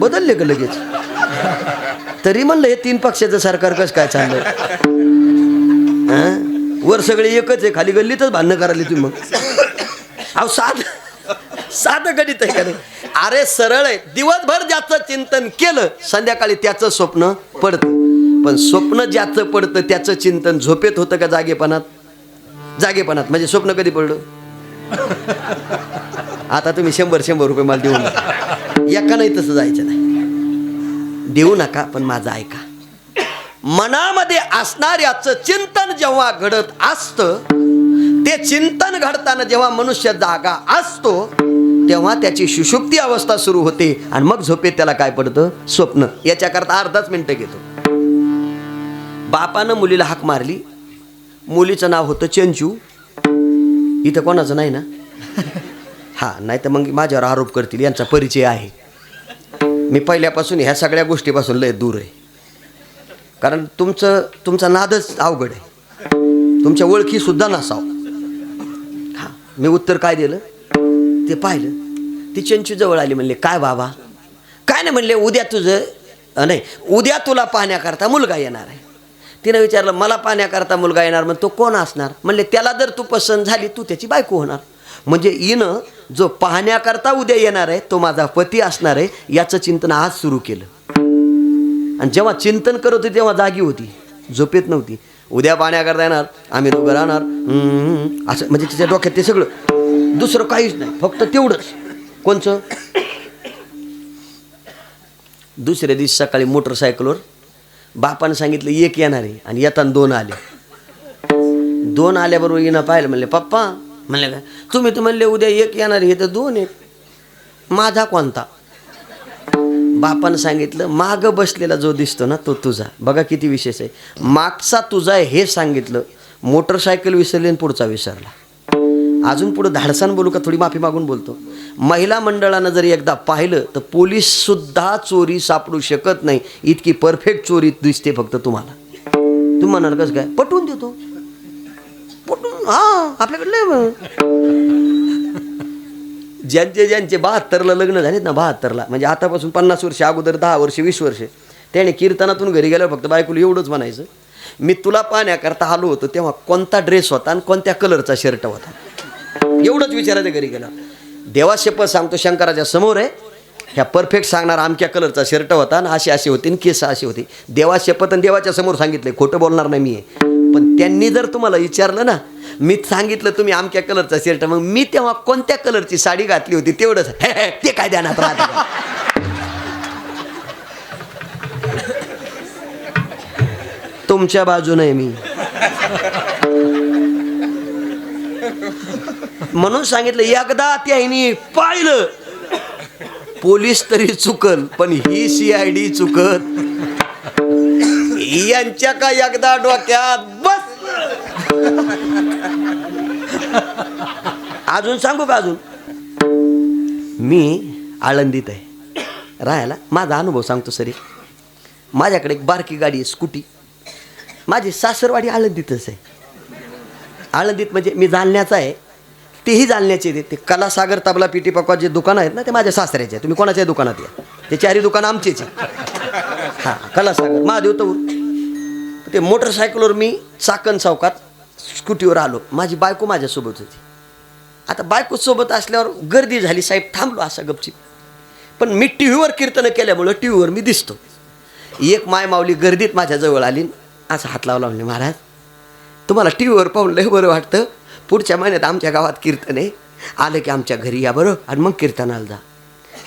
बदलले का लगेच? तरी म्हणलं हे तीन पक्षाचं सरकार कसं काय चाललं वर सगळे एकच आहे खाली गल्लीतच भांडणं करायला तुम्ही मग. अहो साध साधं गणित आहे का नाही? अरे सरळ आहे. दिवसभर ज्याचं चिंतन केलं संध्याकाळी त्याचं स्वप्न पडतं. पण स्वप्न ज्याचं पडतं त्याचं चिंतन झोपेत होतं का जागेपणात? जागेपणात. म्हणजे स्वप्न कधी पडलं? आता तुम्ही शंभर शंभर रुपये मला देऊ एका नाही तसं जायचं नाही. देऊ नका पण माझं ऐका. मनामध्ये असणाऱ्याचं चिंतन जेव्हा घडत असतं ते चिंतन घडताना जेव्हा मनुष्य जागा असतो तेव्हा त्याची सुषुप्ती अवस्था सुरू होते आणि मग झोपेत त्याला काय पडतं? स्वप्न. याच्याकरता अर्धाच मिनिटं घेतो. बापानं मुलीला हाक मारली. मुलीचं नाव होतं चंचू इथं कोणाचं नाही ना? हां नाही तर मग माझ्यावर आरोप करतील यांचा परिचय आहे. मी पहिल्यापासून ह्या सगळ्या गोष्टीपासून लय दूर आहे. कारण तुमचं तुमचा नादच अवघड आहे. तुमच्या ओळखीसुद्धा नसाव. हां मी उत्तर काय दिलं? ते पाहिलं. ती चंचू जवळ आली म्हणले काय बाबा? काय नाही म्हणले उद्या तुझं नाही उद्या तुला पाहण्याकरता मुलगा येणार आहे. तिनं विचारलं मला पाहण्याकरता मुलगा येणार मग तो कोण असणार? म्हणले त्याला जर तू पसंत झाली तू त्याची बायको होणार. म्हणजे इनं जो पाहण्याकरता उद्या येणार आहे तो माझा पती असणार आहे याचं चिंतन आज सुरू केलं. आणि जेव्हा चिंतन करत होती तेव्हा जागी होती. झोपेत नव्हती. उद्या पाण्याकरता येणार आम्ही दोघं राहणार. हम्म, असं म्हणजे तिच्या डोक्यात ते सगळं. दुसरं काहीच नाही फक्त तेवढंच. कोणचं? दुसऱ्या दिवशी सकाळी मोटरसायकलवर बापानं सांगितलं एक येणार आहे आणि येताना दोन आले. दोन आल्याबरोबर येणं पाहिलं म्हणले पप्पा म्हणले काय तुम्ही तर म्हणले उद्या एक येणार हे तर दोन आहेत. माझा कोणता? बापानं सांगितलं माग बसलेला जो दिसतो ना तो तुझा. बघा किती विशेष आहे. मागचा तुझा आहे हे सांगितलं. मोटरसायकल विसरली आणि पुढचा विसरला. अजून पुढं धाडसान बोलू का? थोडी माफी मागून बोलतो. महिला मंडळानं जर एकदा पाहिलं तर पोलीस सुद्धा चोरी सापडू शकत नाही. इतकी परफेक्ट चोरी दिसते फक्त तुम्हाला. तुम्ही म्हणाल कसं काय? पटवून देतो. पटवून हा आपल्याकडे ज्यांचे ज्यांचे बहात्तरला लग्न झालेत ना बहात्तरला म्हणजे आतापासून पन्नास वर्ष अगोदर दहा वर्ष वीस वर्ष त्याने कीर्तनातून घरी गेल्यावर फक्त बायकोला एवढंच म्हणायचं मी तुला पाहण्याकरता आलो होतो तेव्हा कोणता ड्रेस होता आणि कोणत्या कलरचा शर्ट होता? एवढंच विचारायचं घरी गेला. देवा शपथ सांगतो शंकराच्या समोर आहे ह्या परफेक्ट सांगणार आमक्या कलरचा शर्ट होता आणि असे असे होते आणि केस असे होते. देवा शपथ आणि देवाच्या समोर सांगितले खोटं बोलणार नाही मी आहे पण त्यांनी जर तुम्हाला विचारलं ना मी सांगितलं तुम्ही आमच्या कलरचा शर्ट मग मी तेव्हा कोणत्या कलरची साडी घातली होती तेवढंच ते काय ध्यानात राहतं तुमच्या बाजूने मी. म्हणून सांगितलं एकदा त्याने पाहिलं पोलीस तरी चुकल पण ही सी आय डी चुकत. यांच्या का एकदा डोक्यात अजून सांगू का अजून? मी आळंदीत आहे. राहायला माझा अनुभव सांगतो सरी. माझ्याकडे एक बारकी गाडी आहे स्कूटी. माझी सासरवाडी आळंदीतच आहे. आळंदीत म्हणजे मी जालण्याचा आहे. तेही जालण्याचे आहेत. ते कलासागर तबला पिटी पकवा जे दुकानं आहेत ना ते माझ्या सासऱ्याचे तुम्ही कोणाच्या दुकानात या. ते चारही दुकानं आमचेच आहे हां कलासागर महादेव तऊर ते मोटरसायकलवर मी चाकण चौकात स्कूटीवर आलो. माझी बायको माझ्यासोबत होती. आता बायको सोबत असल्यावर गर्दी झाली. साहेब थांबलो असा गपचीप. पण मी टी व्हीवर कीर्तनं केल्यामुळं टी व्हीवर मी दिसतो. एक माय माऊली गर्दीत माझ्याजवळ आली. असं हात लावला म्हणजे महाराज तुम्हाला टी व्हीवर पाहून लय बरं वाटतं. पुढच्या महिन्यात आमच्या गावात कीर्तन आहे. आलं की आमच्या घरी या बरं आणि मग कीर्तनाला जा.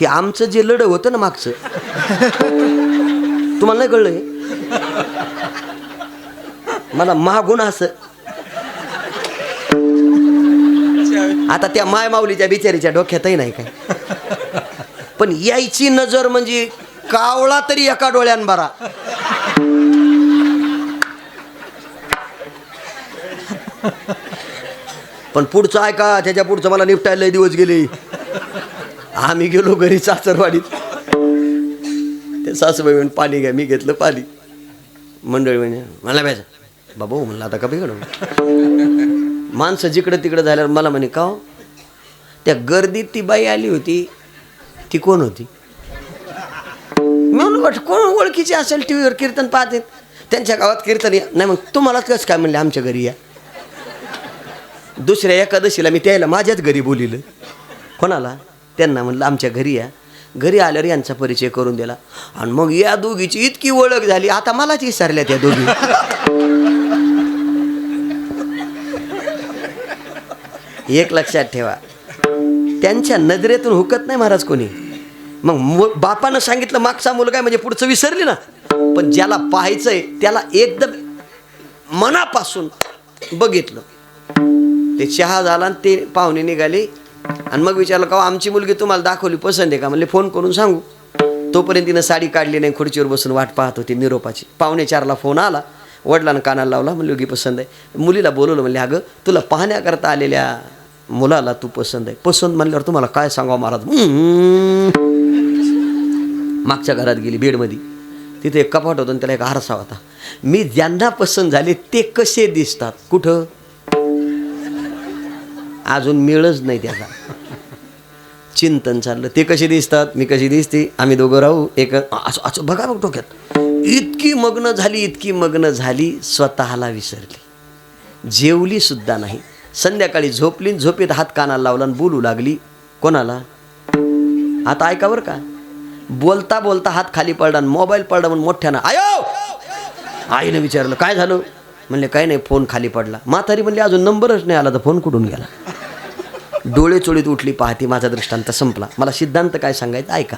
हे आमचं जे लढं होतं ना मागचं. तुम्हाला नाही कळलं मला मागून असं आता त्या माय माऊलीच्या बिचारीच्या डोक्यातही नाही काय. पण यायची नजर म्हणजे कावळा तरी एका डोळ्यान बरा. पण पुढचं ऐका त्याच्या पुढचं मला निपटायला दिवस गेले. आम्ही गेलो घरी सासरवाडीत. ते सासूबाई म्हणून पाणी घ्या मी घेतलं पाणी. मंडळी म्हणजे मला प्यायचं. बाबा हो, म्हणलं आता का बिघडव माणसं जिकडं तिकडं झाल्यावर मला म्हणे का हो? त्या गर्दीत ती बाई आली होती. ती कोण होती? म्हणून वाट कोण ओळखीची असेल टी व्हीवर कीर्तन पाहते त्यांच्या गावात कीर्तन या. नाही मग तुम्हाला कसं काय म्हणले आमच्या घरी या? दुसऱ्या एकादशीला मी त्याला माझ्याच घरी बोलिलं. कोणाला? त्यांना म्हणलं आमच्या घरी या. घरी आल्यावर यांचा परिचय करून दिला. आणि मग या दोघीची इतकी ओळख झाली. आता मलाच विसरल्या त्या दोघी. एक लक्षात ठेवा. त्यांच्या नजरेतून हुकत नाही महाराज कोणी. मग मु बापानं सांगितलं मागचा मुलगा आहे म्हणजे पुढचं विसरली ना. पण ज्याला पाहायचंय त्याला एकदम मनापासून बघितलं. ते चहा झाला आणि ते पाहुणे निघाले. आणि मग विचारलं का आमची मुलगी तुम्हाला दाखवली पसंत आहे का? म्हणले फोन करून सांगू. तोपर्यंत तिनं साडी काढली नाही खुर्चीवर बसून वाट पाहत होती निरोपाची. पाहुणे चारला फोन आला. वडिलांना कानाला लावला मुलगी पसंत आहे. मुलीला बोलवलं म्हणले अगं तुला पाहण्याकरता आलेल्या मुलाला तू पसंत आहे. पसंत म्हणल्यावर तुम्हाला काय सांगावं महाराज? मागच्या घरात गेली बेडमध्ये. तिथे एक कपाट होतं आणि त्याला एक आरसा होता. मी ज्यांना पसंत झाले ते कसे दिसतात? कुठं? अजून मिळच नाही त्याचा. चिंतन चाललं. ते कसे दिसतात? मी कशी दिसते? आम्ही दोघं राहू. एक असं असं बघा बघ डोक्यात. इतकी मग्न झाली इतकी मग्न झाली स्वतःला विसरली. जेवली सुद्धा नाही. संध्याकाळी झोपली झोपेत हात कानाला लावला आणि बोलू लागली कोणाला? आता ऐका बरं का. बोलता बोलता हात खाली पडला आणि मोबाईल पडला म्हणून मोठ्यानं आयो! आईनं विचारलं काय झालं? म्हणले काय नाही फोन खाली पडला. म्हातारी म्हणली अजून नंबरच नाही आला तर फोन कुठून गेला? डोळे चोळीत उठली पाहती माझा दृष्टांत संपला. मला सिद्धांत काय सांगायचं ऐका.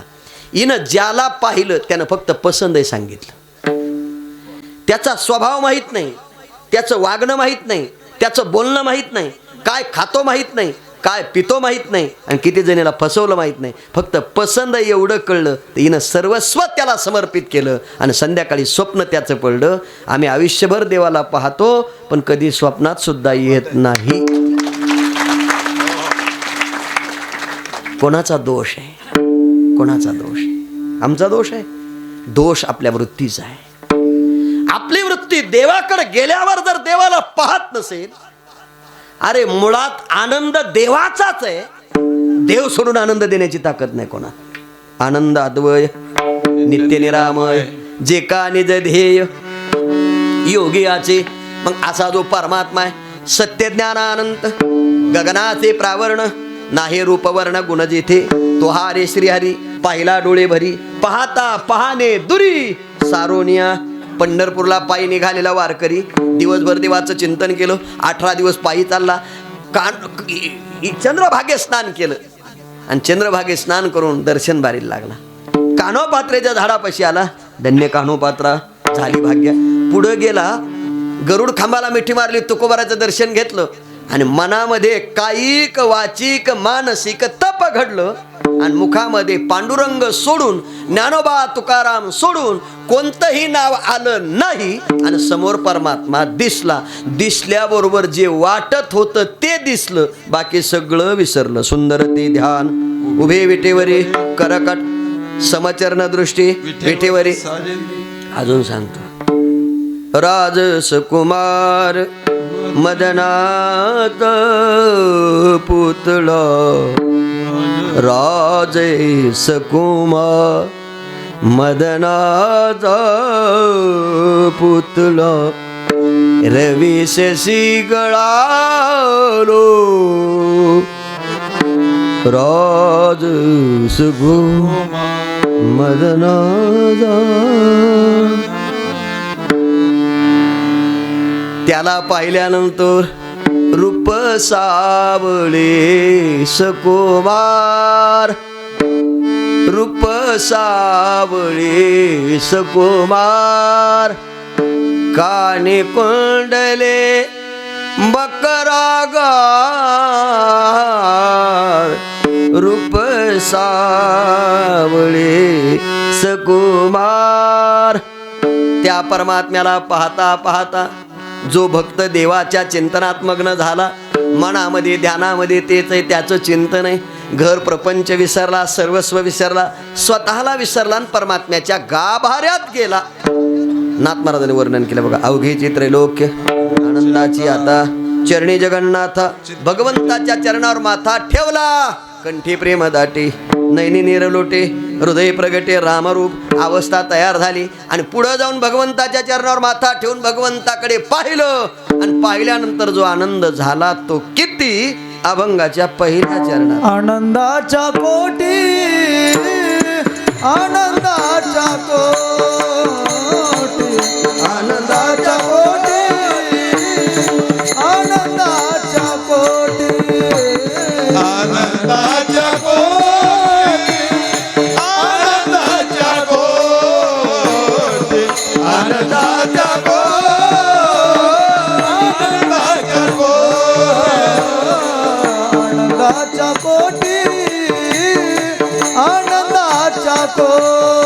हिनं ज्याला पाहिलं त्यानं फक्त पसंत आहे सांगितलं. त्याचा स्वभाव माहीत नाही त्याचं वागणं माहीत नाही त्याचं बोलणं माहीत नाही काय खातो माहीत नाही काय पितो माहीत नाही आणि किती जणीला फसवलं माहीत नाही. फक्त पसंद एवढं कळलं तर हिनं सर्वस्व त्याला समर्पित केलं आणि संध्याकाळी स्वप्न त्याचं पडलं. आम्ही आयुष्यभर देवाला पाहतो पण कधी स्वप्नात सुद्धा येत नाही. कोणाचा दोष आहे? कोणाचा दोष आहे? आमचा दोष आहे? दोष आपल्या वृत्तीचा आहे. आपली वृत्ती देवाकडे गेल्यावर जर देवाला पाहत नसेल अरे मुळात आनंद देवाचाच आहे. देव सोडून आनंद देण्याची ताकद नाही कोणा आनंद अद्वय नित्य निरामय जे का निज ध्येय. योगियाचे मग असा जो परमात्मा आहे सत्य ज्ञान अनंत गगनाचे प्रावरण नाही रूपवर्ण गुण जेथे तो हा रे श्रीहरी पाहिला डोळे भरी पाहता पाहणे दुरी सारोनिया पंढरपूरला पायी निघालेला वारकरी. दिवसभर देवाचं चिंतन केलं. अठरा दिवस पायी चालला. कान चंद्रभागे स्नान केलं. आणि चंद्रभागे स्नान करून दर्शन बारीला लागला. कान्होपात्रेच्या झाडापाशी आला. धन्य कान्होपात्रा. झाली भाग्य. पुढं गेला. गरुड खांबाला मिठी मारली. तुकोबाराचं दर्शन घेतलं. आणि मनामध्ये कायिक वाचिक मानसिक तप घडलं. आणि मुखामध्ये पांडुरंग सोडून ज्ञानोबा तुकाराम सोडून कोणतंही नाव आलं नाही आणि समोर परमात्मा दिसला. दिसल्याबरोबर जे वाटत होतं ते दिसलं. बाकी सगळं विसरलं. सुंदर ते ध्यान. उभे विटेवरी करकट समचरण दृष्टी विटेवरी अजून सांगतो. राजस कुमार मदनात पुतळा. राजेश कुमार मदनाचा पुतला रवी शशी गळालो. राज सुगु मदनाचा त्याला पाहिल्यानंतर रूप सावळे सकुमार. रूप सावळे सकुमार. काने कोंडले बकरागार. रूप सावळे सकुमार. त्या परमात्म्याला पाहता पाहता जो भक्त देवाच्या चिंतनात मग्न झाला मनामध्ये ध्यानामध्ये तेच आहे त्याचं चिंतन आहे. घर प्रपंच विसरला सर्वस्व विसरला स्वतःला विसरला आणि परमात्म्याच्या गाभाऱ्यात गेला. नाथ महाराजांनी वर्णन केलं बघा अवघेची त्रैलोक्य आनंदाची आता चरणी जगन्नाथ भगवंताच्या चरणावर माथा ठेवला कंठी प्रेम दाटी नैनी निरलोटे हृदय प्रगटे रामरूप अवस्था तयार झाली. आणि पुढं जाऊन भगवंताच्या चरणावर माथा ठेवून भगवंताकडे पाहिलं. आणि पाहिल्यानंतर जो आनंद झाला तो किती अभंगाच्या पहिल्या चरणात. आनंदाच्या कोटी आनंदाच्या कोटी Oh.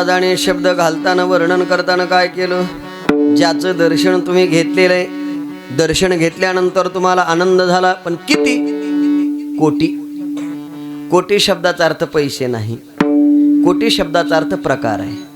महाराजाने शब्द घालताना वर्णन करताना काय केलं? ज्याचं दर्शन तुम्ही घेतलेलं आहे दर्शन घेतल्यानंतर तुम्हाला आनंद झाला पण किती? कोटी. कोटी शब्दाचा अर्थ पैसे नाही. कोटी शब्दाचा अर्थ प्रकार आहे.